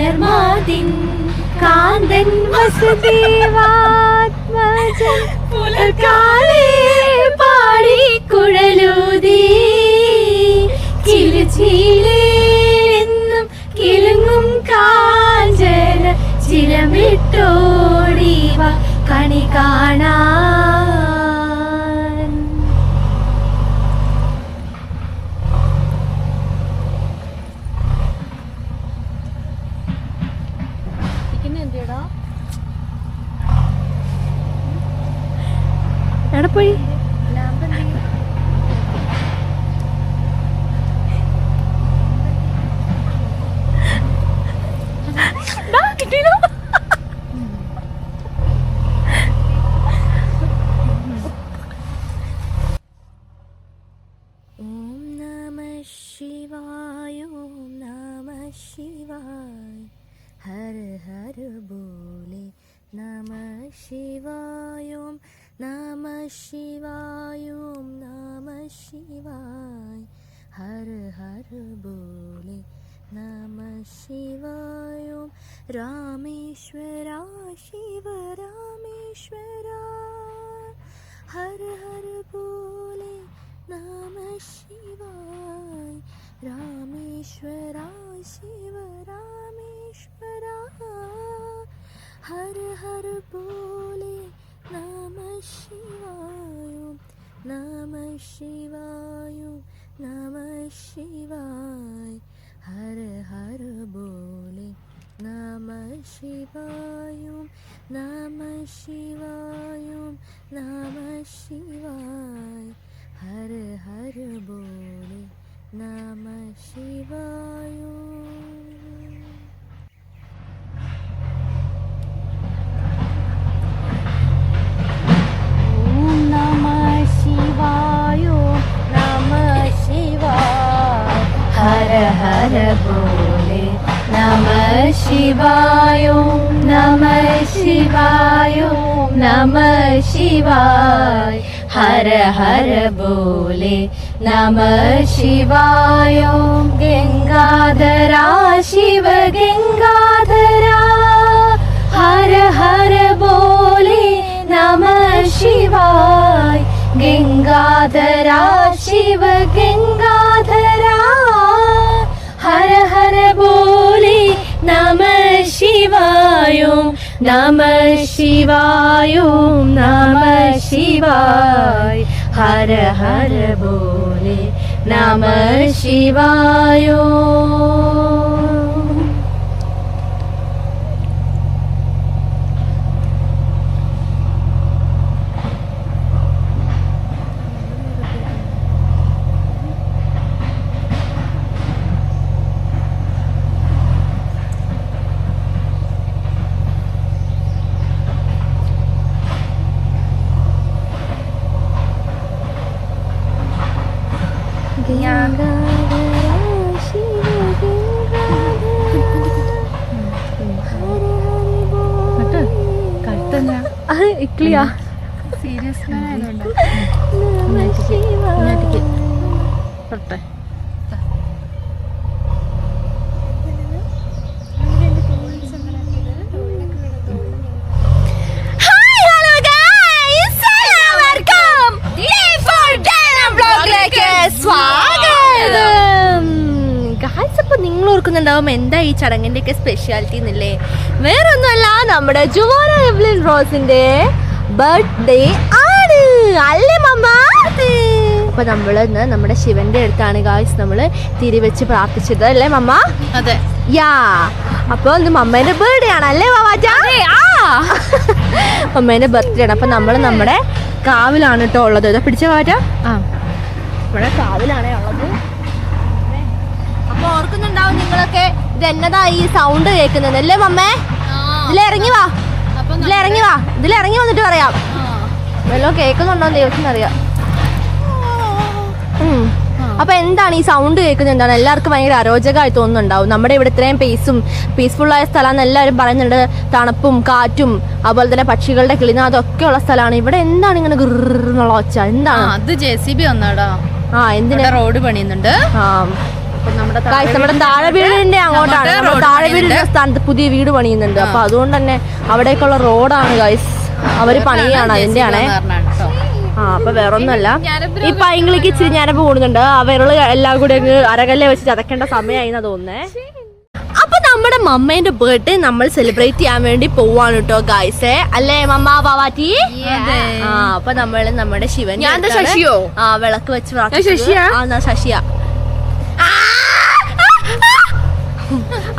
പുലർമാതിൻ കാന്തൻ വസുദേവാത്മജൻ പുലർക്കാലേ പാടി കുഴലൂതി. ചിലുചീലെന്നും കിലുങ്ങും കാഞ്ചന ചിലമിട്ടോടിവ കണി കാണാൻ എവിടെ പോയി കിട്ടിയില്ലോ. നമ ശിവായ നമ ശിവായ ഹര ഹര ബോലെ നമ ശിവായ നമ ശിവായ നമ ശിവായ ഹര ഹര ബോലെ നമ ഹര ഹര ബോലെ നമ ശിവായോ നമ ശിവായോ നമ ശിവായ. ഹര ഹര ബോലെ നമ ശിവായോ. ഗംഗാധരാ ശിവ ഗംഗാധരാ. ഹര ഹര ബോലെ നമ ശിവായ. ഗംഗാധരാ ശിവ ഗംഗാധരാ ശിവായ നമ ശിവായ നമ ശിവായ ഹര ഹര ബോലെ നമ ശിവായ ഒക്കെ സ്പെഷ്യാലിറ്റി എന്നല്ലേ വേറൊന്നുമല്ല നമ്മുടെ ജുവാന എവ്ലിൻ റോസിന്റെ ബർത്ത്ഡേ ആണ്. അല്ലേ മമ്മ? അപ്പൊ നമ്മൾ ഇന്ന് നമ്മുടെ ശിവന്റെ അടുത്താണ് ഗായ്സ് നമ്മൾ തിരിവെച്ച് പ്രാർത്ഥിച്ചത് അല്ലേ മമ്മ? അതെ. യാ. അപ്പോൾ ഇന്ന് മമ്മേന്റെ ബർത്ത്ഡേ ആണ് അല്ലേ ബാബാജ മമ്മേന്റെ ബർത്ത്ഡേ ആണ്. അപ്പൊ നമ്മൾ നമ്മുടെ കാവിലാണ് കേട്ടോ ഉള്ളത്. ഇതാ പിടിച്ച ബാബാജ ആ. നമ്മുടെ കാവിലാണേ ഉള്ളത്. അപ്പോൾ ഓർക്കുന്നുണ്ടാവും നിങ്ങളൊക്കെ ഇത് എന്നതാ ഈ സൗണ്ട് കേൾക്കുന്നത്? അല്ലേ മമ്മേ? ഇതിലിറങ്ങി വാ. ഇതിലിറങ്ങി വാ. ഇതിലിറങ്ങി വന്നിട്ട് പറയാം. വല്ലോ കേൾക്കുന്നുണ്ടോ ദൈവത്തിന് അറിയാം. അപ്പൊ എന്താണ് ഈ സൗണ്ട് കേൾക്കുന്നത്? എന്താണ്? എല്ലാവർക്കും ഭയങ്കര അരോചകമായി തോന്നുന്നുണ്ടാവും. നമ്മുടെ ഇവിടെ ഇത്രയും പേസും പീസ്ഫുൾ ആയ സ്ഥലമാണെന്ന് എല്ലാവരും പറയുന്നുണ്ട്. തണുപ്പും കാറ്റും അതുപോലെ തന്നെ പക്ഷികളുടെ കിളിനാദം ഉള്ള സ്ഥലമാണ്. ഇവിടെ എന്താണ് ഇങ്ങനെ ഗുറുന്നുള്ള ഒച്ച? എന്താണ്? അത് ജെ സി ബി വന്നാടാ ആ എന്തിനാ? റോഡ് പണിയുന്നുണ്ട്. ആ. നമ്മുടെ താഴെ വീടിന്റെ അങ്ങോട്ടാണ്. നമ്മുടെ താഴെ വീടിന്റെ സ്ഥാനത്ത് പുതിയ വീട് പണിയുന്നുണ്ട്. അപ്പൊ അതുകൊണ്ട് തന്നെ അവിടേക്കുള്ള റോഡാണ് ഗൈസ് അവർ പണിയാണ് അതിന്റെ ആണേ. ആ അപ്പൊ വേറൊന്നുമല്ല. ഈ പൈങ്കിളിക്ക് ഇച്ചിരി ഞാനപ്പോ കൂടുന്നുണ്ട്. അവരുള്ള എല്ലാം കൂടി അങ്ങ് അരകല്ലെ വെച്ച് ചതക്കേണ്ട സമയമായി തോന്നുന്നേ. അപ്പൊ നമ്മുടെ മമ്മേന്റെ ബർത്ത്ഡേ നമ്മൾ സെലിബ്രേറ്റ് ചെയ്യാൻ വേണ്ടി പോവാണ് കേട്ടോ ഗായ്സേ അല്ലേ മമ്മ പാവാറ്റി ആ അപ്പൊ നമ്മൾ നമ്മുടെ ശിവൻ ഞാൻ ശശിയോ? ആ വിളക്ക് വെച്ച് ശശിയാ? ആ ശശിയാ.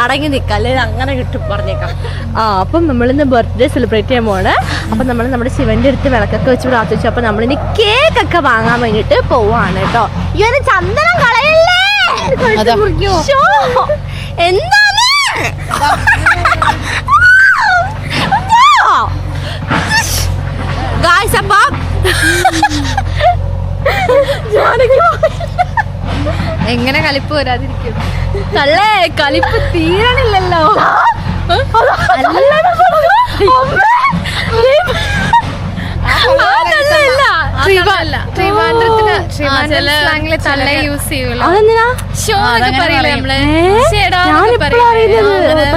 അടങ്ങി നിക്കല്ലേ? അങ്ങനെ കിട്ടും പറഞ്ഞേക്കാം. ആ അപ്പം നമ്മളിന്ന് ബർത്ത്ഡേ സെലിബ്രേറ്റ് ചെയ്യാൻ പോവാണ്. അപ്പം നമ്മൾ നമ്മുടെ ശിവന്റെ അടുത്ത് വിളക്കൊക്കെ വെച്ച് പ്രാർത്ഥിച്ചു. അപ്പം നമ്മളിനി കേക്കൊക്കെ വാങ്ങാൻ വേണ്ടിയിട്ട് പോവാണ് കേട്ടോ. ഇവന് ചന്ദനം കളയല്ലേ? എന്താണ്? ഗായ്സ് അപ്പം. എങ്ങനെ കലിപ്പ് വരാതിരിക്കും? തള്ളേ കലിപ്പ് തീരണില്ലല്ലോ.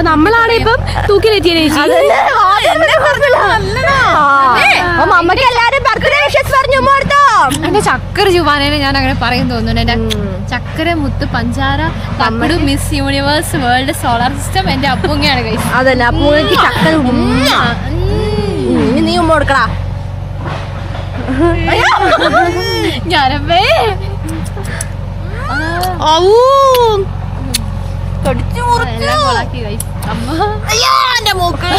നമ്മളാണ് ഇപ്പം തൂക്കിലെത്തിയ അമ്മയ്ക്ക് എല്ലാരും ബർത്ത്ഡേ വിഷസ് പറഞ്ഞു. എന്റെ ചക്കര ജുബാനേനെ ഞാൻ അങ്ങനെ പറയും തോന്നുന്നു. എന്റെ ചക്കര മുത്ത് പഞ്ചാര Tamil miss universe world solar system എന്റെ അപ്പൂങ്ങയാണ് അതന്നെ അപ്പൊ ചക്കര നീ ഉമ്മ കൊടുക്കടാ. കടിച്ചു എന്റെ മൂക്ക്.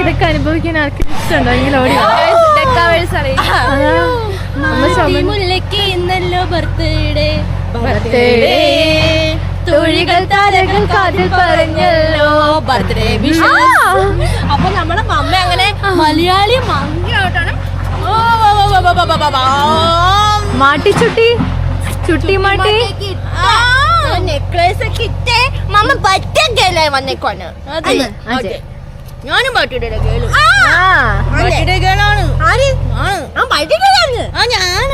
ഇതൊക്കെ അനുഭവിക്കാൻ ആർക്കും ഇഷ്ടമുണ്ടോ? ഇങ്ങനെ ഓടി മുല്ലയ്ക്ക് ഇന്നല്ലോ ബർത്ത്ഡേ. ബർത്ത്ഡേ. തൊഴികൾ താരകൾ കാതിൽ പറഞ്ഞല്ലോ. ബർത്ത്ഡേ അപ്പൊ നമ്മുടെ മമ്മ അങ്ങനെ മലയാളി മങ്ങിയായിട്ടാണ് മാട്ടി ചുട്ടി. ചുട്ടി മാട്ടി. നെക്ലേസ് ഒക്കെ ഇട്ടേ മമ്മ പറ്റേ വന്നേക്കാണ് അതെ. ഞാനും കേളു ആ. ബർത്ത്ഡേ ഗേളാണ് ആര്? ഞാൻ ബർത്ത്ഡേ ഗേളാണ് ആ ഞാൻ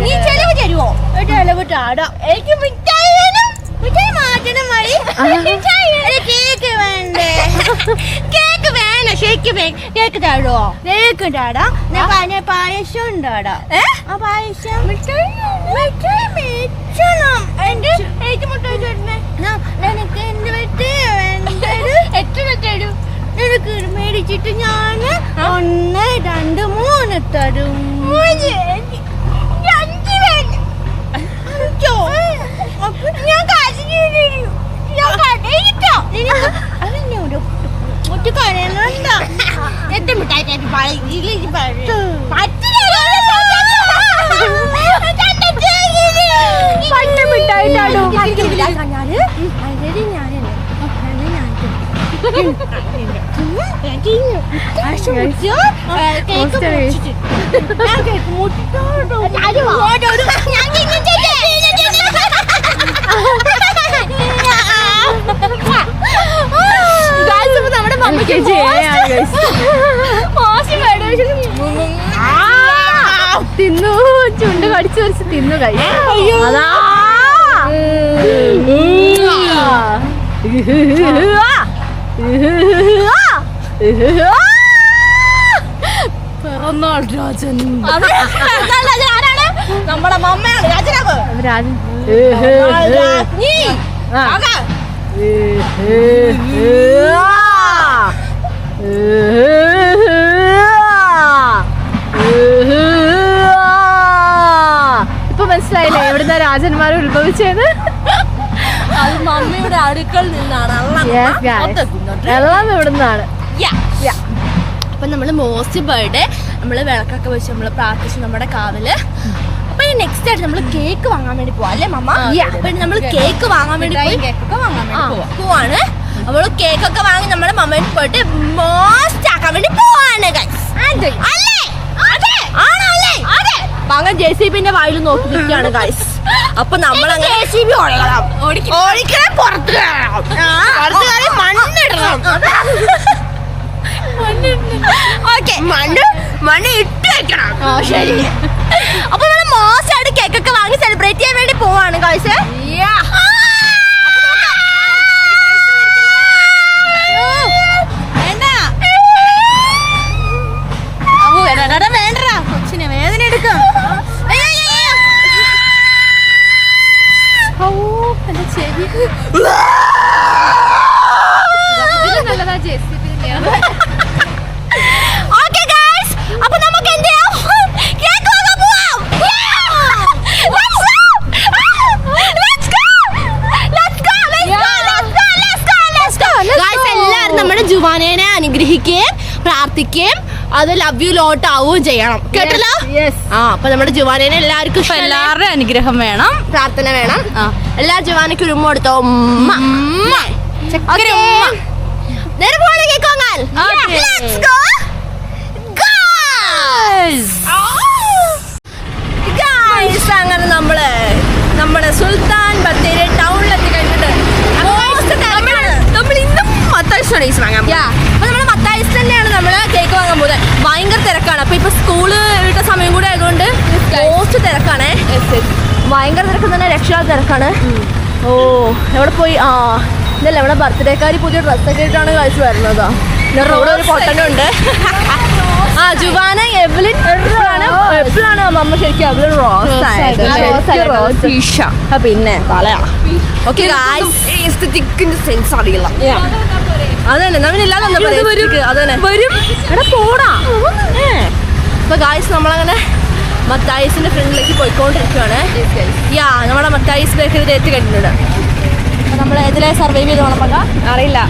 നീ ചെലവ് തരുവോ? ചെലവ് എനിക്ക് മിഠായി വേണം. മിഠായി മാറ്റണം മതി. കേക്ക് വേണ്ടേ? കേക്ക് വേണം ശരിക്ക് കേക്ക് താടോ കേക്ക് താടാ ഞാൻ പറഞ്ഞ പായസം ഉണ്ടാടാ ആ പായസം. മിഠായി മിഠായി മേടിക്കണം എന്റെ എനിക്ക് മിഠായി തരണേ എനിക്ക് എന്ത് വേണ്ടത് എത്ര തരും? നിനക്ക് മേടിച്ചിട്ട് ഞാൻ ഒന്ന് രണ്ട് മൂന്ന് തരും. ഞാൻ ഞാൻ പണ്ട് മിഠായി തടൂ ഞാൻ ഞാൻ. നമ്മുടെ മമ്മിക്ക്. തിന്നു ചുണ്ട് കടിച്ചു വരച്ച് തിന്നു കഴിച്ചു അതാ. നമ്മുടെ മമ്മയാണ് രാജനാവ് രാജൻ. ഇപ്പൊ മനസ്സിലായില്ലേ എവിടുന്ന രാജന്മാർ ഉത്ഭവിച്ചത് അത് മമ്മിയുടെ അടുക്കൽ നിന്നാണ് എല്ലാം ഇവിടുന്നാണ്. അപ്പൊ നമ്മൾ മോസ്റ്റ് ബർത്ത്ഡേ നമ്മൾ വിളക്കൊക്കെ വെച്ച് നമ്മൾ പ്രാർത്ഥിച്ചു നമ്മുടെ കാവിൽ. അപ്പൊ ഈ നെക്സ്റ്റ് ആയിട്ട് നമ്മൾ കേക്ക് വാങ്ങാൻ വേണ്ടി പോവാ അല്ലേ മമ്മ അപ്പൊ ഇനി നമ്മൾ കേക്ക് വാങ്ങാൻ വേണ്ടി പോവാണ്. നമ്മൾ കേക്ക് ഒക്കെ വാങ്ങി നമ്മുടെ മമ്മയിൽ പോയിട്ട് മോസ്റ്റ് ആക്കാൻ വേണ്ടി പോവാണ്. അല്ലേ? ആണോ അല്ലേ? മകൻ ജെ സി ബിന്റെ വായിൽ നോക്കി നിൽക്കുകയാണ് ഗൈസ് അപ്പൊ നമ്മൾ ബി ഓടിക്കണം. പുറത്ത് കയറണം. പുറത്ത് കയറി മണ്ണിടണം. ഓക്കെ മണ്ണ് മണ്ണ് ഇട്ട് വെക്കണം. ശരി. അപ്പൊ നമ്മൾ മോശമായിട്ട് കേക്കൊക്കെ വാങ്ങി സെലിബ്രേറ്റ് ചെയ്യാൻ വേണ്ടി പോവാണ് കാഴ്ച ജുവാനേനെ അനുഗ്രഹിക്കുകയും പ്രാർത്ഥിക്കുകയും അത് ലവ് യു ലോട്ട് ആവുകയും ചെയ്യണം. കേട്ടല്ലോ? ആ അപ്പൊ നമ്മുടെ ജുവാനേനെ എല്ലാവർക്കും എല്ലാവരുടെ എല്ലാവരുടെയും അനുഗ്രഹം വേണം. പ്രാർത്ഥന വേണം. എല്ലാ ജുവാനയ്ക്കും ഉമ്മ കൊടുത്തോ. നേരെ അങ്ങനെ നമ്മൾ നമ്മുടെ സുൽത്താൻ ബത്തേരി ടൗണിലെത്തി കഴിഞ്ഞിട്ട് നമ്മൾ ഇന്നും മത്തായി സ്റ്റഡീസ് വാങ്ങാൻ അപ്പൊ നമ്മൾ മത്തായി തന്നെയാണ് നമ്മൾ കേക്ക് വാങ്ങാൻ പോകുന്നത് ഭയങ്കര തിരക്കാണ്. അപ്പൊ ഇപ്പൊ സ്കൂൾ വിട്ട സമയം കൂടെ ആയതുകൊണ്ട് മോസ്റ്റ് തിരക്കാണേ. ഭയങ്കര തിരക്ക് തന്നെ രക്ഷാ തിരക്കാണ്. ഓ എവിടെ പോയി? ആ ഇതല്ല ഇവിടെ ബർത്ത്ഡേക്കാരി പുതിയ ഡ്രസ്സൊക്കെ ഇട്ടാണ് കഴിച്ചു വരുന്നത്. റോഡ് ഒരു പൊട്ടനുണ്ട് ആ ജുവാന എവലിൻ എപ്പോഴാണ്? എപ്പോഴാണ് അമ്മ ശരിക്കും എവലിൻ റോസ് ആയത്? പിന്നെ. കളയാ ഓക്കെ സെൻസ് അറിയില്ല. അതന്നെ നമ്മളില്ലാതെ അതന്നെ. വരും. എടാ പോടാ. അപ്പൊ ഗായ്സ് നമ്മളങ്ങനെ മത്തായിസിന്റെ ഫ്രണ്ടിലേക്ക് പോയിക്കൊണ്ടിരിക്കുവാണ്. യാ നമ്മുടെ മത്തായിസ് ബേക്കറി എത്തി കഴിഞ്ഞിട്ടുണ്ട്. നമ്മൾ ഏതിലെ സർവൈവ് ചെയ്ത് വേണം അറിയില്ല.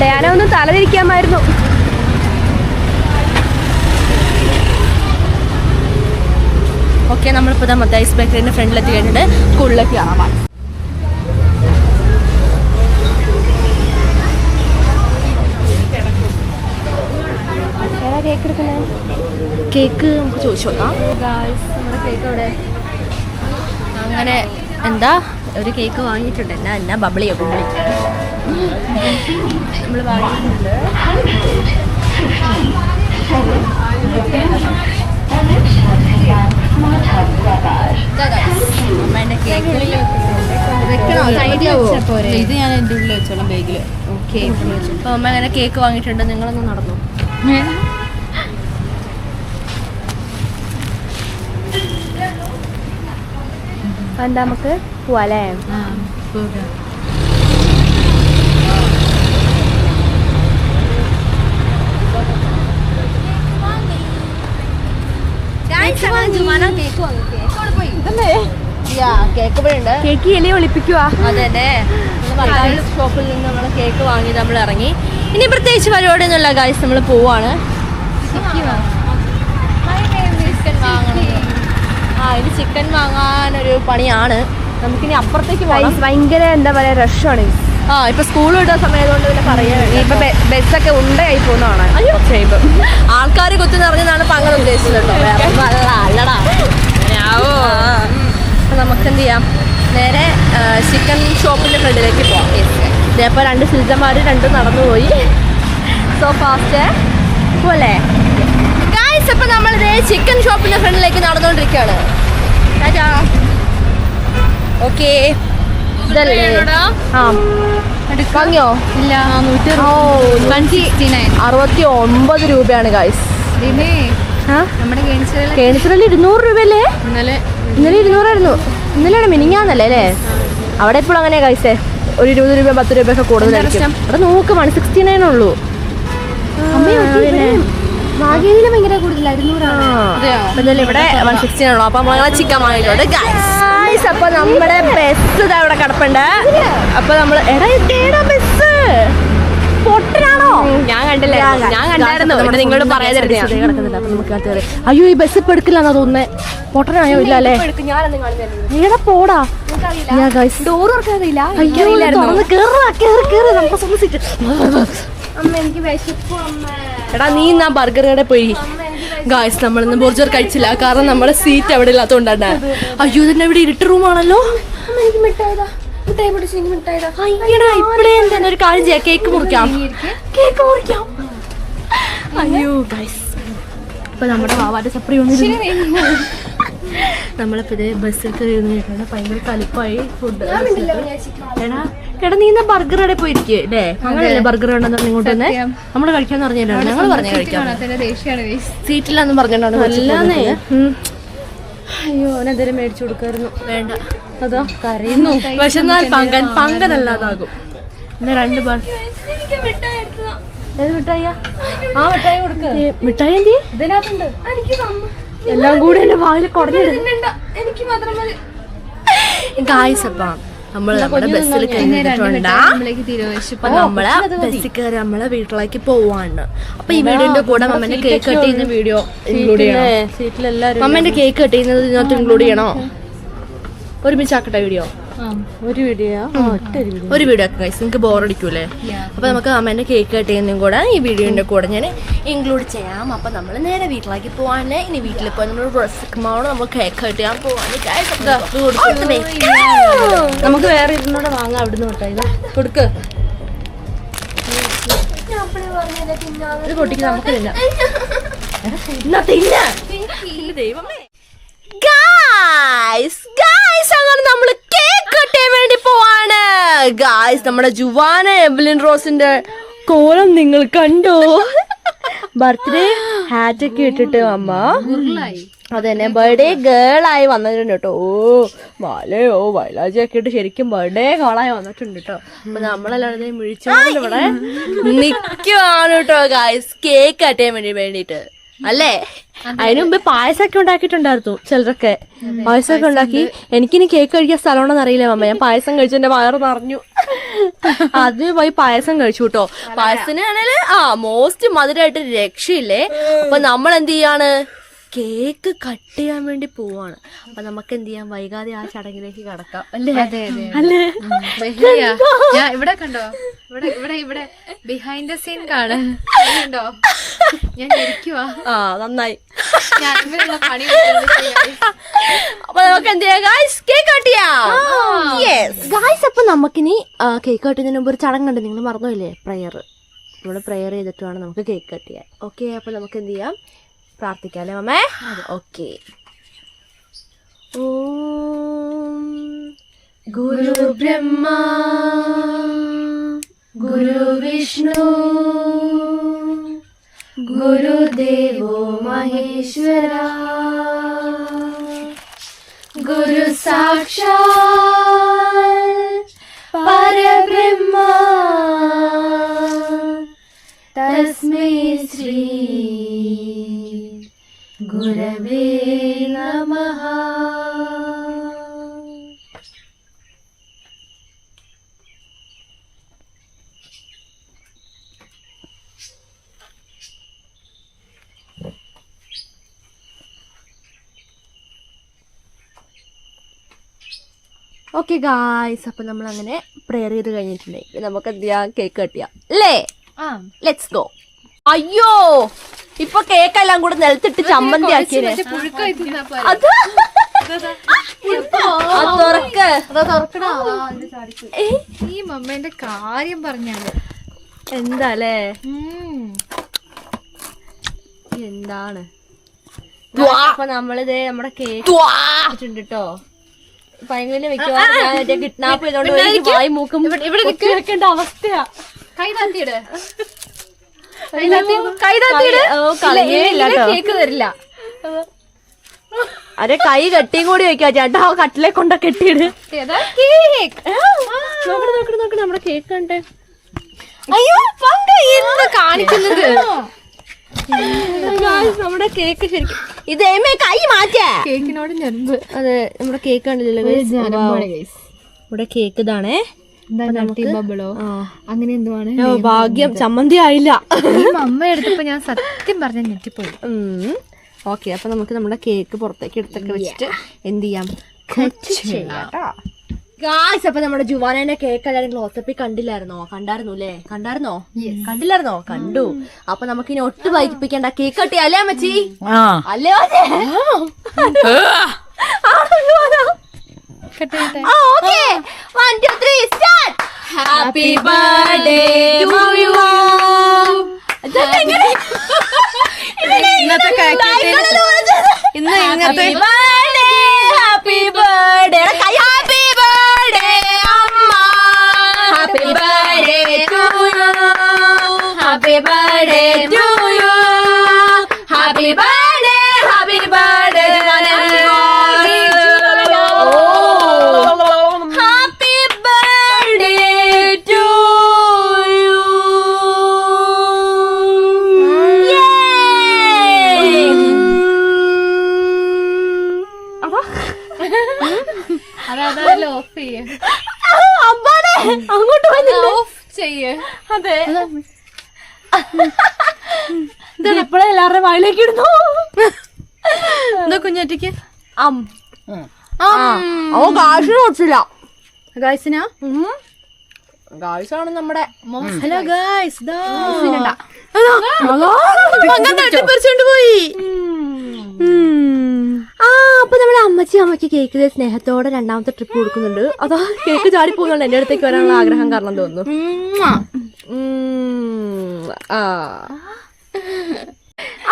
ഡയാന ഒന്ന് തലതിരിക്കാമായിരുന്നു. ഓക്കെ നമ്മളിപ്പോൾ മത്തായിസ് ബേക്കറിന്റെ ഫ്രണ്ടിലെത്തി കഴിഞ്ഞിട്ട് സ്കൂളിലേക്ക് കയറാം കേക്ക് എടുക്കണേ കേക്ക് നമുക്ക് ചോദിച്ചു നോക്കാം. നമ്മുടെ കേക്ക് അവിടെ അങ്ങനെ എന്താ? ഒരു കേക്ക് വാങ്ങിയിട്ടുണ്ട്. എന്നാ എന്നാ ബബിളിയോ ബബിളി. നമ്മൾ വാങ്ങിയിട്ടുണ്ട്. ഇതാ വെക്കണോ? സൈഡിലാവോ ഞാൻ എന്റെ ഉള്ളിൽ വെച്ചോളാം ബാഗിൽ ഓക്കെ അപ്പൊ അമ്മ അങ്ങനെ കേക്ക് വാങ്ങിയിട്ടുണ്ട്. നിങ്ങളൊന്ന് നടന്നു. എന്താ നമുക്ക് പോവാല്ലേ? കേക്ക് വാങ്ങിക്കേ? യാ കേക്ക് ഇവിടെ ഉണ്ട്. കേക്ക് ഇല ഒളിപ്പിക്കുക അതെ ഷോപ്പിൽ നിന്ന് നമ്മൾ കേക്ക് വാങ്ങി നമ്മൾ ഇറങ്ങി. ഇനി പ്രത്യേകിച്ച് പരിപാടിയൊന്നുമില്ല ഗായ്സ് നമ്മൾ പോവാണ് ചിക്കൻ വാങ്ങണം ആ ഇനി ചിക്കൻ വാങ്ങാനൊരു പണിയാണ്. നമുക്കിനി അപ്പുറത്തേക്ക് വൈസ് ഭയങ്കര എന്താ പറയാ റഷാണ് ആ ഇപ്പൊ സ്കൂൾ വിടുന്ന സമയത്തുകൊണ്ട് പിന്നെ പറയാനുണ്ട് ഇപ്പൊ ബസ്സൊക്കെ ഉണ്ടായി പോകുന്നതാണ് അയ്യോ ആൾക്കാർ കുത്തി നിറഞ്ഞതാണ് ഇപ്പൊ അങ്ങനെ ഉദ്ദേശിച്ചത് കേട്ടോ. അല്ലടാ. അപ്പൊ നമുക്ക് എന്ത് ചെയ്യാം? നേരെ ചിക്കൻ ഷോപ്പിന്റെ ഫ്രണ്ടിലേക്ക് പോവാം. ഇതേപ്പോ രണ്ട് സിൽജന്മാർ രണ്ടും നടന്നുപോയി. സോ ഫാസ്റ്റ് പോലെ ഗായ്സ് അപ്പൊ നമ്മളിതേ ചിക്കൻ ഷോപ്പിന്റെ ഫ്രണ്ടിലേക്ക് നടന്നുകൊണ്ടിരിക്കുകയാണ്. ഓക്കെ. ഇതല്ലേ? ആ. വാങ്ങിയോ? ഇല്ല അറുപത്തി ഒമ്പത് രൂപയാണ് ഗായ്സ് കേണിച്ചിറയിൽ ഇരുന്നൂറ് രൂപയല്ലേ? ഇന്നലെ ഇരുന്നൂറായിരുന്നു. ഇന്നലെയാണ് മിനിങ്ങാന്നല്ലേ അല്ലേ? അവിടെ ഇപ്പോൾ അങ്ങനെ ഗൈസേ ഒരു ഇരുപത് രൂപ പത്ത് രൂപ ഒക്കെ കൂടുതലായിരിക്കും. അവിടെ നോക്ക് വൺ സിക്സ്റ്റി നയൻ ഉള്ളൂ. ഇവിടെ വൺ സിക്സ്റ്റി ഉള്ളൂ. അപ്പൊ നമ്മളങ്ങനെ ചിക്കൻ വാങ്ങിയിട്ടുണ്ട് ഗൈസ് അപ്പൊ നമ്മുടെ ബസ് ഇതാ ഇവിടെ കിടപ്പുണ്ട്. അപ്പൊ നമ്മൾ എടാ ഇതേടാ ബസ് പൊട്ടനാണോ? ഞാൻ കണ്ടില്ല. ഞാൻ കണ്ടായിരുന്നു. ഇവിടെ നിങ്ങളോട് പറയാതിരുന്ന അയ്യോ ഈ ബസ് ഇപ്പൊ എടുക്കില്ലെന്നാ തോന്നുന്നേ. പൊട്ടനായോ ഇല്ല അല്ലേ? ഏടാ പോടാ. എടാ നീ എന്നാ ബർഗർ കടയിൽ പോയി. ഗായ്സ് നമ്മളിന്ന് ബോർജർ കഴിച്ചില്ല. കാരണം നമ്മുടെ സീറ്റ് അവിടെ ഇല്ലാത്തതുകൊണ്ടാണ് അയ്യോ തന്നെ ഇവിടെ ഇരുട്ട് റൂമാണല്ലോ ഇപ്പഴേ എന്താണ്? ഒരു കാര്യം ചെയ്യാം. കേക്ക് മുറിക്കാം. കേക്ക് മുറിക്കാം. അയ്യോ ഗൈസ് ഇപ്പൊ നമ്മുടെ വാവാന്റെ സപ്രി ഒന്നും നമ്മളിപ്പോ ഇതേ ബസ്സിൽ കയറി ഇരുന്നിട്ടുണ്ട് ഭയങ്കര കലിപ്പായി ഫുഡ് എടാ എടാ നീ ഇന്ന് ബർഗർ അവിടെ പോയിരിക്കേ? അല്ലേ അങ്ങനെയല്ലേ ബർഗർ ഉണ്ടെന്ന് ഇങ്ങോട്ട് തന്നെ നമ്മൾ കഴിക്കാന്ന് പറഞ്ഞല്ലോ. ഞങ്ങൾ പറഞ്ഞു കഴിക്കാം. സീറ്റിലാന്ന് പറഞ്ഞോണ്ടാണ് വല്ലാന്നേ അയ്യോ അവനെന്തേലും മേടിച്ചു കൊടുക്കായിരുന്നു. വേണ്ട. അതോ? കരയുന്നു. പക്ഷെ പങ്കൻ പങ്കനല്ലാതാകും എന്നാ രണ്ട് ബർ ഏത് മിഠായിയാ? ആ മിഠായി കൊടുക്ക. മിഠായി എന്തി ഇതിനകത്തുണ്ട്. എല്ലാം കൂടി എന്റെ വായിൽ കുടഞ്ഞിടുന്നുണ്ട് എനിക്ക് മാത്രം ഗായ്സ് അപ്പ നമ്മൾ നമ്മുടെ ബസ്സിൽ കഴിഞ്ഞിട്ടുണ്ടാ അപ്പൊ നമ്മളെ ബസ്സിൽ കയറി നമ്മളെ വീട്ടിലേക്ക് പോവാണ്. അപ്പൊ ഈ വീടിന്റെ കൂടെ മമ്മന്റെ കേക്ക് കട്ട് ചെയ്യുന്ന വീഡിയോ ഇൻക്ലൂഡ് ചെയ്യണം. മമ്മന്റെ കേക്ക് കട്ട് ചെയ്യുന്നത് ഇതിനകത്ത് ഇൻക്ലൂഡ് ചെയ്യണോ? ഒരുമിച്ചാക്കട്ടെ വീഡിയോ ഒരു വീഡിയോ. ഒരു വീഡിയോ. ഒക്കെ ഗൈസ് നിങ്ങൾക്ക് ബോറടിക്കൂലേ? അപ്പൊ നമുക്ക് അമ്മേന്റെ കേക്ക് കട്ട് ചെയ്യുന്നതും കൂടെ ഈ വീഡിയോന്റെ കൂടെ ഞാൻ ഇൻക്ലൂഡ് ചെയ്യാം. അപ്പൊ നമ്മൾ നേരെ വീട്ടിലേക്ക് പോവാണ്. ഇനി വീട്ടിൽ പോയി നമ്മൾ ഡ്രസ്സൊക്കെ നമ്മൾ കേക്ക് കട്ട് ചെയ്യാൻ പോവാണ് Guys, അപ്പൊ all നമുക്ക് വേറെ ഇരുന്നൂടെ വാങ്ങാം അവിടുന്ന് മിഠായി ഇതാ, കൊടുക്ക്. ഇത് പൊട്ടിക്ക് നമുക്ക് തിന്നാം. എന്നാ തിന്ന? ദൈവമേ ഗായ്സ് ഗായ്സ് അങ്ങനെ നമ്മൾ കേക്ക് കട്ട് വേണ്ടി പോവാണ്. ഗായ്സ് നമ്മുടെ ജുവാന എബ്ലിൻ റോസിന്റെ കോലം നിങ്ങൾ കണ്ടോ? ബർത്ത്ഡേ ഹാറ്റ് ഒക്കെ ഇട്ടിട്ട് അമ്മ. അതന്നെ ബർത്ത്ഡേ ഗേൾ ആയി വന്നിട്ടുണ്ട് കേട്ടോ. ഓ മാലയോ വയലാജി ഒക്കെ ഇട്ട് ശരിക്കും ബർത്ത്ഡേ ഗേളായി വന്നിട്ടുണ്ട് കേട്ടോ. അപ്പൊ നമ്മളെല്ലാവരും വിളിച്ചോണ്ട് ഇവിടെ നിക്കുവാണ് കേട്ടോ ഗായ്സ് കേക്ക് കട്ട് ചെയ്യാൻ വേണ്ടി വേണ്ടിട്ട് അല്ലേ? അതിനു മുമ്പ് പായസമൊക്കെ ഉണ്ടാക്കിയിട്ടുണ്ടായിരുന്നു ചിലരൊക്കെ. പായസമൊക്കെ ഉണ്ടാക്കി. എനിക്കിനി കേക്ക് കഴിക്കാൻ സ്ഥലമാണെന്ന് അറിയില്ല മമ്മ. ഞാൻ പായസം കഴിച്ചു എന്റെ വയറ് നിറഞ്ഞു. അത് പോയി പായസം കഴിച്ചു കേട്ടോ പായസത്തിനാണെങ്കിൽ ആ മോസ്റ്റ് മധുരമായിട്ട് രക്ഷയില്ലേ? അപ്പൊ നമ്മൾ എന്ത് ചെയ്യാണ്? കേക്ക് കട്ട് ചെയ്യാൻ വേണ്ടി പോവാണ്. അപ്പൊ നമുക്ക് എന്ത് ചെയ്യാം വൈകാതെ ആ ചടങ്ങിലേക്ക് കടക്കാം. അല്ലേ? അതെ അതെ. ഞാൻ ഇവിടെ കണ്ടോ? ഇവിടെ ഇവിടെ ഇവിടെ. ബിഹൈൻഡ് ദ സീൻ കാണ് കണ്ടോ? ഞാൻ ഇരിക്കുവാ ആ നന്നായി. ഞാൻ പണി. അപ്പൊ നമുക്ക് എന്ത് ചെയ്യാം ഗായ്സ് കേക്ക് കട്ട് ചെയ്യാം. ഗായ്സ് അപ്പൊ നമുക്കിനി കേക്ക് കട്ട് ചെയ്യുന്നതിന് മുമ്പ് ഒരു ചടങ്ങുണ്ട് നിങ്ങൾ മറന്നുമില്ലേ പ്രയർ നമ്മൾ പ്രയർ ചെയ്തിട്ട് വേണം നമുക്ക് കേക്ക് കട്ട് ചെയ്യാൻ. ഓക്കെ അപ്പൊ നമുക്ക് എന്ത് ചെയ്യാം പ്രാർത്ഥിക്കാം അല്ലേ മമ്മേ ഓക്കെ ഓം ഗുരു ബ്രഹ്മ ഗുരു വിഷ്ണു ഗുരുദേവോ മഹേശ്വര ഗുരു സാക്ഷാൽ പരബ്രഹ്മ തസ്മൈ ശ്രീ ഗുരവേ നമഃ ഓക്കെ ഗായ്സ് അപ്പൊ നമ്മൾ അങ്ങനെ പ്രെയർ ചെയ്ത് കഴിഞ്ഞിട്ടുണ്ടെങ്കിൽ നമുക്ക് എന്ത് ചെയ്യാം? കേക്ക് കട്ട് ചെയ്യാം. അല്ലേ? ലെറ്റ്സ് ഗോ അയ്യോ! ഇപ്പൊ കേക്കെല്ലാം കൂടെ നിലത്തിട്ട് ചമ്മന്തി ആക്കിയത്. അത് തുറക്ക്. ഈ മമ്മേന്റെ കാര്യം പറഞ്ഞാൽ. എന്താ അല്ലേ ഉം. എന്താണ്? അപ്പൊ നമ്മളിത് നമ്മുടെ കേക്ക് വെച്ചിട്ടുണ്ട് കേട്ടോ ഭയങ്കര ഞാൻ മറ്റേ കിഡ്നാപ്പ് ചെയ്തോണ്ട് വായി മൂക്കും. ഇവിടെ വെക്കേണ്ട അവസ്ഥയാ. കൈ താത്തിയിട്. കേക്ക് തരില്ല. അരെ കൈ കെട്ടിയും കൂടി വെക്കാ ചേട്ടാ കട്ടിലെ കൊണ്ട കെട്ടിയിട്. നോക്കണ നോക്കണ നോക്കണ നമ്മുടെ കേക്ക് കണ്ടേ. അയ്യോ എന്ത് കാണിക്കുന്നത്? നമ്മുടെ കേക്ക് ശരിക്കും ഇത് ഏമേ കൈ മാറ്റിയാ. കേക്കിനോട് ഞെരുമ്പ്. അതെ നമ്മുടെ കേക്ക് കണ്ടില്ലല്ലോ? നമ്മുടെ കേക്ക് ഇതാണേ. ബബിളോ? അങ്ങനെ എന്തുവാണ് ഭാഗ്യം ചമ്മന്തി ആയില്ല. അമ്മ എടുത്തപ്പോ ഞാൻ സത്യം പറഞ്ഞ ഞെട്ടിപ്പോയി. ഓക്കെ അപ്പൊ നമുക്ക് നമ്മുടെ കേക്ക് പുറത്തേക്ക് എടുത്തൊക്കെ വെച്ചിട്ട് എന്ത് ചെയ്യാം? ഗായ്സ് അപ്പൊ നമ്മുടെ ജുവാനന്റെ കേക്ക് എല്ലാരും ക്ലോസപ്പിൽ കണ്ടില്ലായിരുന്നോ? കണ്ടായിരുന്നു അല്ലേ? കണ്ടായിരുന്നോ? കണ്ടില്ലായിരുന്നോ? കണ്ടു. അപ്പൊ നമുക്ക് ഇനി ഒട്ട് വൈകിപ്പിക്കണ്ട കേക്ക് കട്ടി അല്ലേ അമ്മച്ചി? അല്ലേ അതെ okay. One two three happy birthday to you ഇന്നത്തെ ഇന്ന് ഇങ്ങനത്തെ ഹാപ്പി ബർത്ത്ഡേ ഹാപ്പി ബർത്ത്ഡേ അമ്മ. Happy birthday to you happy birthday to you happy birthday അതെ. ഇതാണ് എപ്പോഴും എല്ലാവരുടെയും വായിലേക്ക് ഇടുന്നു. എന്താ കുഞ്ഞാറ്റിക്ക് അം. ഓ കാശ് കൊടുത്തില്ല ഗായ്സിനാ? ആണ് നമ്മുടെ ഹലോ ഗായ്സ് പോയി. ആ അപ്പൊ നമ്മുടെ അമ്മച്ചി അമ്മയ്ക്ക് കേക്ക് സ്നേഹത്തോടെ രണ്ടാമത്തെ ട്രിപ്പ് കൊടുക്കുന്നുണ്ട്. അതാ കേക്ക് ചാടി പോകുന്നുണ്ട്. എന്റെ അടുത്തേക്ക് വരാനുള്ള ആഗ്രഹം കാരണം തോന്നുന്നു. ആ.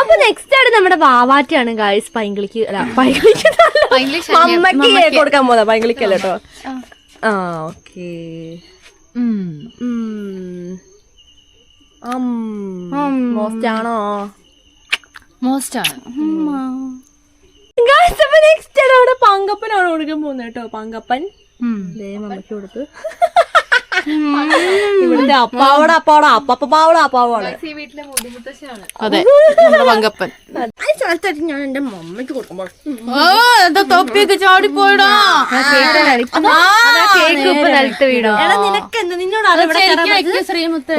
അപ്പൊ നെക്സ്റ്റ് ആണ് നമ്മുടെ വാവാറ്റാണ് ഗായ്സ് പൈങ്കിളിക്ക് അല്ല പൈങ്കിളിക്ക് അമ്മയ്ക്ക് കൊടുക്കാൻ പോതാ പൈങ്കിളിക്കല്ല കേട്ടോ? ആ. ഓക്കേ. മോസ്റ്റ് ആണോ? മോസ്റ്റ് ആണ് നെക്സ്റ്റ് ആണ് അവിടെ പങ്കപ്പനാണ് കൊടുക്കാൻ പോകുന്നത് കേട്ടോ. പങ്കപ്പൻ. കൊടുത്ത്. ഇവിടുത്തെ അപ്പാവോടെ അപ്പാവോടെ അപ്പപ്പ പാവോടെ അപ്പാവോടെ. വീട്ടിലെ അതെ. നമ്മുടെ സ്ഥലത്തായിട്ട് ഞാൻ എന്റെ മമ്മയ്ക്ക് കൊടുക്കുമ്പോൾ ഓ എന്താ തൊപ്പിയൊക്കെ ചാടിപ്പോയിടാ? കേക്ക് ഇപ്പൊ നിലത്ത് വീടോ. എടാ നിനക്ക് എന്ത്? നിന്നോട് ശ്രീമുത്ത്.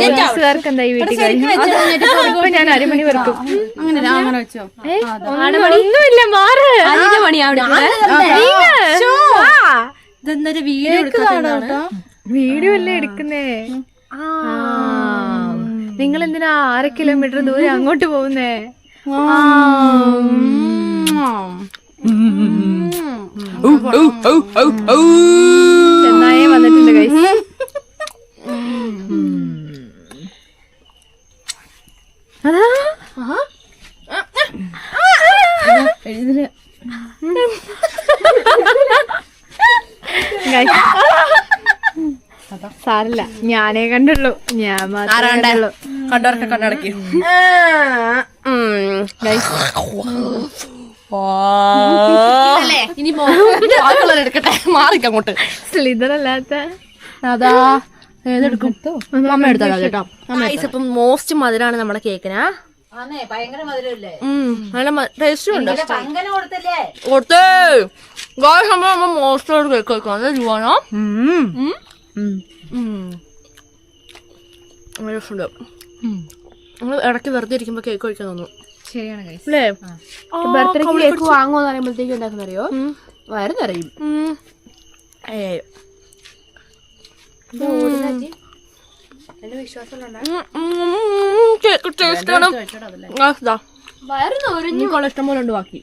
എന്താ ഈ വീട്ടിൽ ഞാൻ അരമണി വെറുക്കും അങ്ങനെ അങ്ങനെ വെച്ചോ? ഒന്നുമില്ല മാറ്. അഞ്ചു മണിയാവിടെ ഇതെന്നൊരു വീഡിയോ എടുക്കാത്തതാണ്. വീഡിയോ അല്ലേ എടുക്കുന്നേ നിങ്ങൾ എന്തിനാ ആറ് കിലോമീറ്റർ ദൂരെ അങ്ങോട്ട് പോകുന്നേ ചെന്നായേ വന്നിട്ടുണ്ട് കൈസ് അതാ Guys. സാരല്ല ഞാനേ കണ്ടുള്ളൂ. ഞാൻ മാത്രമേ കണ്ടുള്ളൂ. കണ്ടവരൊക്കെ കണ്ണടക്കി ഇനി എടുക്കട്ടെ. മാറിക്കങ്ങോട്ട് സ്ലിതറല്ലാത്ത. അതാ ഏതെടുക്കും? അമ്മ എടുത്താലോ കേട്ടോ. ഇപ്പം മോസ്റ്റ് മധുരാണ് നമ്മുടെ കേക്കിനാ. നല്ല ടേസ്റ്റും ഉണ്ട്. കൊടുത്തേ. നമ്മൾ നമ്മൾ മോസ്റ്റ് കേക്ക് ജുവാനോ. നല്ല രസമുണ്ട് നമ്മൾ ഇടയ്ക്ക് വെറുതെ ഇരിക്കുമ്പോ കേക്ക് കഴിക്കാൻ തോന്നും. ശരിയാണ് അല്ലേ? ബർത്ത്ഡേ കേക്ക് വാങ്ങുമെന്ന് പറയുമ്പോഴത്തേക്ക് എന്താക്കുന്നറിയോ വയറ് നിറയും ഉണ്ട് ബാക്കി.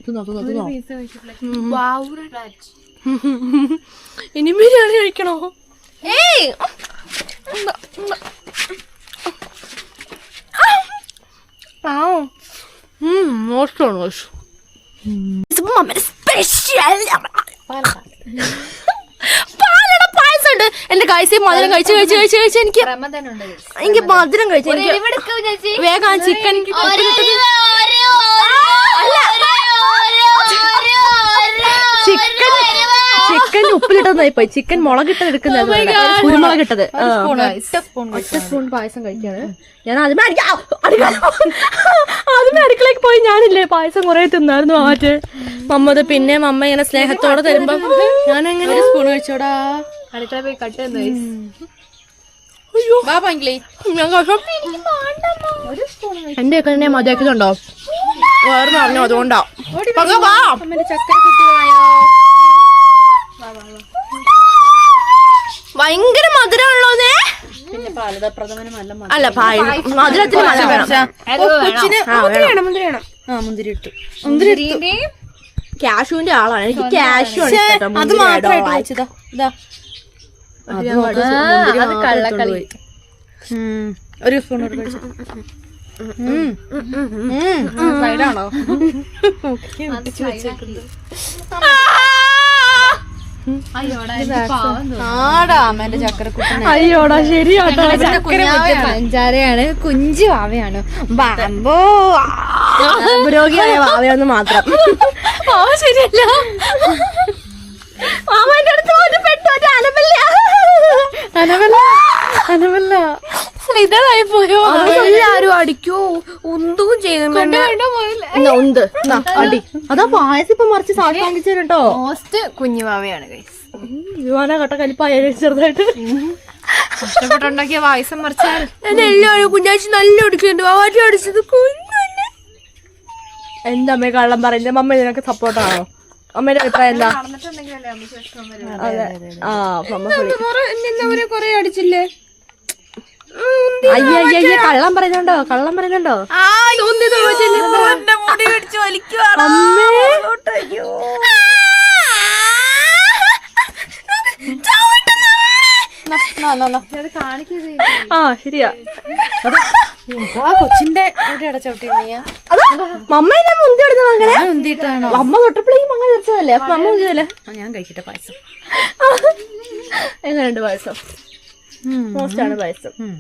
ഇനി ബിരിയാണി കഴിക്കണോ? ഏയ് മോശമാണ് സ്പെഷ്യൽ പാലട പായസം ഉണ്ട് എന്റെ കാഴ്ച മധുരം കഴിച്ച് കഴിച്ച് കഴിച്ച് കഴിച്ച് എനിക്ക് എനിക്ക് മധുരം കഴിച്ച് വേഗം ചിക്കൻ ചിക്കൻ ചിക്കൻ ഉപ്പിലിട്ടതായി പോയി ചിക്കൻ മുളകിട്ടത് എടുക്കുന്നത് കുരുമുളക് ഇട്ടത് ഒറ്റ സ്പൂൺ പായസം കഴിക്കാണ് ഞാൻ ആദ്യമേ ആദ്യമേ അടുക്കളയ്ക്ക് പോയി ഞാനില്ലേ പായസം കുറെ തിന്നായിരുന്നു മാറ്റ് മമ്മത് പിന്നെ മമ്മ ഇങ്ങനെ സ്നേഹത്തോടെ തരുമ്പോ ഞാൻ എങ്ങനെ സ്പൂൺ കഴിച്ചോടാ. അടുക്കള പോയി കട്ട് എന്റെ ഒക്കെ എന്നെ മതിയാക്കുന്നുണ്ടോ വേറെ പറഞ്ഞു അതുകൊണ്ടാ. ചക്കര കുട്ടികളായോ ഭയങ്കര മധുരമുള്ളോന്നേ അല്ല പായ മധുരത്തിന് മധുരം വേണം. മുന്തിരി വേണം. ആ മുന്തിരി ഇട്ടു. കാഷ്യൂവിന്റെ ആളാണ്. എനിക്ക് കാഷ്യൂ അത് മാത്രമായിട്ട് വെച്ചതാ ഇതാ കള്ളക്കളി. ഒരു സ്പൂൺ സൈഡാണോ അയ്യോടാ എനിക്ക് പാവം ആടാ അമ്മേന്റെ ചക്കരക്കുട്ടനെ അയ്യോടാ ശരിയാട്ടോ പഞ്ചാരയാണ് കുഞ്ചു വാവയാണ് ബാമ്പോ രോഗിയായ വാവയൊന്ന് മാത്രം. വാവ ശരിയല്ല. അടുത്ത് പെട്ടോ. അനവല്ല അനവല്ല അനവല്ല ഇതായി പോയോ? എല്ലാരും അടിക്കോ. ഒന്നും ചെയ്യുന്നു ഉണ്ട്. അടി. അതാ പായസം ഇപ്പൊ മറിച്ച് സാധനം വാങ്ങിച്ചു കേട്ടോ മോസ്റ്റ് കുഞ്ഞുമാവയാണ് ഗൈസ് യുവാന കട്ട കലിപ്പായ ചെറുതായിട്ട്. കഷ്ടപ്പെട്ടുണ്ടാക്കിയ പായസം മറിച്ചാൽ. എല്ലാരും കുഞ്ഞാഴ്ച നല്ല അടിക്കുന്നുണ്ട് ആരും അടിച്ചത് അമ്മ കള്ളം പറയുന്നത്? മമ്മ ഇതിനൊക്കെ സപ്പോർട്ടാണോ അമ്മയുടെ അഭിപ്രായം എന്താ? അതെ. ആ അമ്മ. കൊറേ അടിച്ചില്ലേ? അയ്യ അയ്യ അയ്യ കള്ളം പറയുന്നുണ്ടോ? കള്ളം പറയുന്നുണ്ടോ? മുടി പിടിച്ച് ആ ശരിയാ. കൊച്ചിന്റെ മമ്മേനെ മമ്മ മുന്തി എടുത്ത് അങ്ങനെ? എന്തിട്ടാണോ അമ്മ തൊട്ടപ്പോഴേക്കും മങ്ങ തെറിച്ചതല്ലേ അപ്പൊ അമ്മ മുന്തിയല്ലേ ഞാൻ കഴിക്കട്ടെ പായസം. എങ്ങനെയുണ്ട് പായസം? മോസ്റ്റ് ആണ് പായസം ഉം.